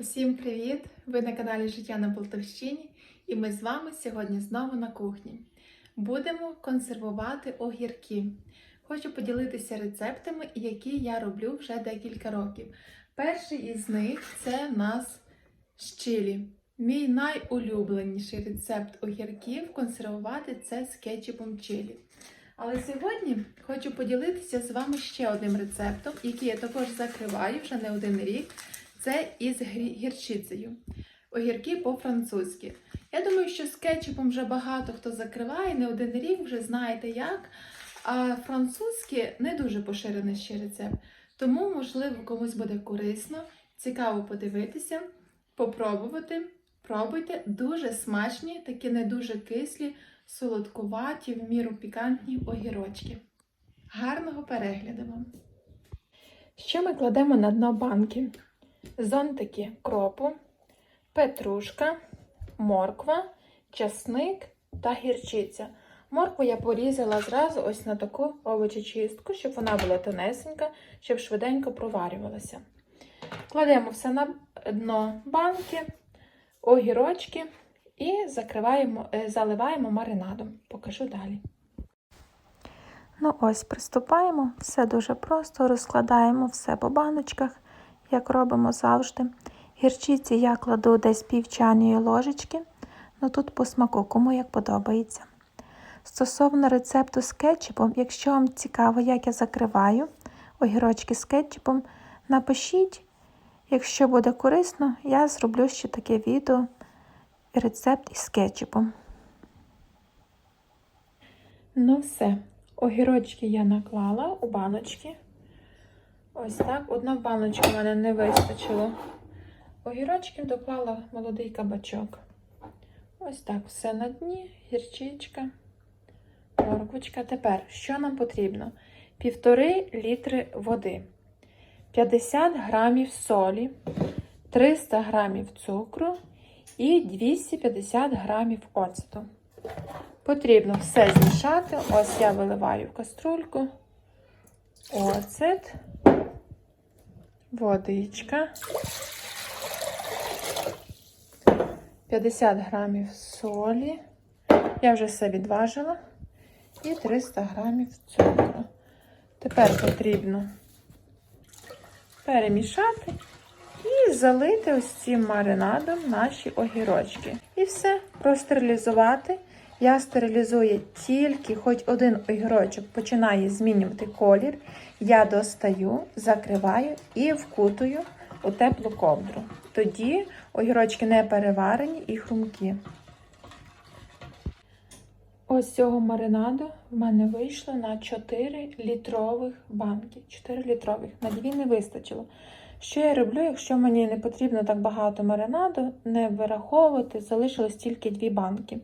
Усім привіт! Ви на каналі Життя на Полтавщині, і ми з вами сьогодні знову на кухні. Будемо консервувати огірки. Хочу поділитися рецептами, які я роблю вже декілька років. Перший із них це в нас з чилі. Мій найулюбленіший рецепт огірків консервувати це з кетчупом чилі. Але сьогодні хочу поділитися з вами ще одним рецептом, який я також закриваю вже не один рік. Це із гірчицею. Огірки по-французьки. Я думаю, що з кетчупом вже багато хто закриває, не один рік вже знаєте як. А французькі не дуже поширений ще рецепт. Тому, можливо, комусь буде корисно, цікаво подивитися, попробувати. Пробуйте дуже смачні, такі не дуже кислі, солодкуваті, в міру пікантні огірочки. Гарного перегляду вам! Що ми кладемо на дно банки? Зонтики кропу, петрушка, морква, часник та гірчиця. Моркву я порізала зразу ось на таку овочечистку, щоб вона була тонесенька, щоб швиденько проварювалася. Кладемо все на дно банки, огірочки і закриваємо, е, заливаємо маринадом. Покажу далі. Ну ось, приступаємо. Все дуже просто, розкладаємо все по баночках, як робимо завжди. Гірчиці я кладу десь пів чайної ложечки, ну тут по смаку, кому як подобається. Стосовно рецепту з кетчупом, якщо вам цікаво, як я закриваю огірочки з кетчупом, напишіть. Якщо буде корисно, я зроблю ще таке відео рецепт із кетчупом. Ну все, огірочки я наклала у баночки. Ось так. Одна баночка в мене не вистачило. Огірочків доклала молодий кабачок. Ось так, все на дні, гірчичка, морквочка. Тепер, що нам потрібно? Півтори літри води, 50 грамів солі, 300 грамів цукру і 250 грамів оцету. Потрібно все змішати. Ось я виливаю в каструльку, оцет, водичка, 50 грамів солі. Я вже все відважила. І 300 грамів цукру. Тепер потрібно перемішати і залити ось цим маринадом наші огірочки. І все, простерилізувати. Я стерилізую тільки хоч один огірочок починає змінювати колір. Я достаю, закриваю і вкутую у теплу ковдру. Тоді огірочки не переварені і хрумкі. Ось цього маринаду в мене вийшло на 4 літрових банки. 4 літрових. На 2 не вистачило. Що я роблю, якщо мені не потрібно так багато маринаду, не вираховувати, залишилось тільки 2 банки.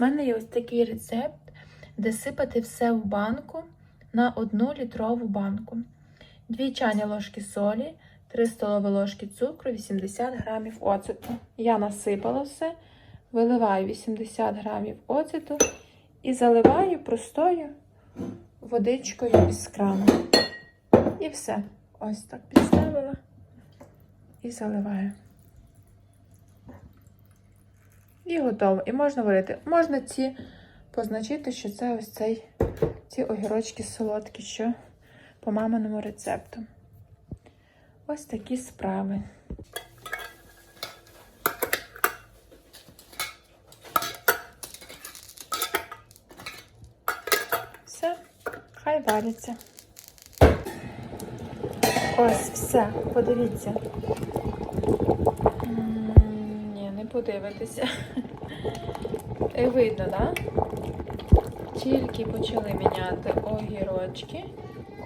У мене є ось такий рецепт, де сипати все в банку на 1 літрову банку. 2 чайні ложки солі, 3 столові ложки цукру, 80 грамів оцету. Я насипала все, виливаю 80 грамів оцету і заливаю простою водичкою із крану. І все. Ось так підставила і заливаю. І готово. І можна варити. Можна ці позначити, що це ось цей, ці огірочки солодкі, що по маминому рецепту. Ось такі справи. Все, хай варяться. Ось все, подивіться. Подивитися. Видно, так? Да? Тільки почали міняти огірочки.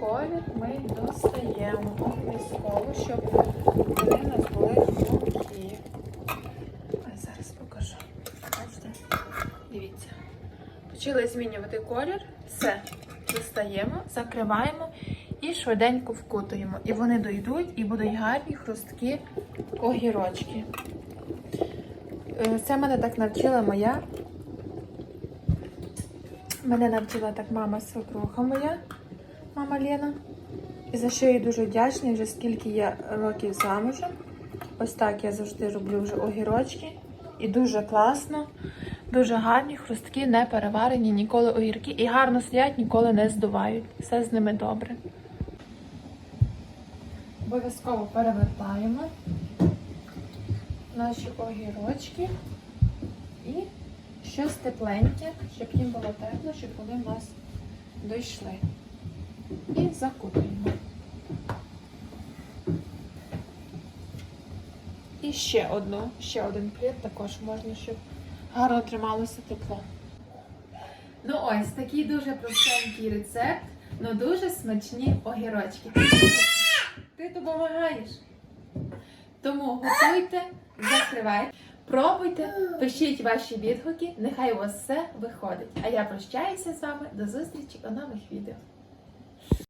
Колір ми достаємо обов'язково, щоб вони у нас були хрумкі. Ось зараз покажу. Бачите? Дивіться. Почали змінювати колір. Все. Достаємо, закриваємо і швиденько вкутуємо. І вони дойдуть і будуть гарні хрусткі огірочки. Е, Це мене так навчила моя. Мене навчила так мама свекруха моя, мама Лена. І за що я дуже вдячна, вже скільки я років замужем. Ось так я завжди роблю вже огірочки. І дуже класно, дуже гарні, хрусткі, не переварені, ніколи огірки. І гарно стоять, ніколи не здувають. Все з ними добре. Обов'язково перевертаємо наші огірочки і щось тепленьке, щоб їм було тепло, щоб вони в нас дійшли. І закутуємо. І ще одну, ще один плід також можна, щоб гарно трималося тепло. Ну ось такий дуже простенький рецепт, але дуже смачні огірочки. Ти допомагаєш. Тому готуйте, закривайте, пробуйте, пишіть ваші відгуки, нехай у вас все виходить. А я прощаюся з вами до зустрічі у нових відео.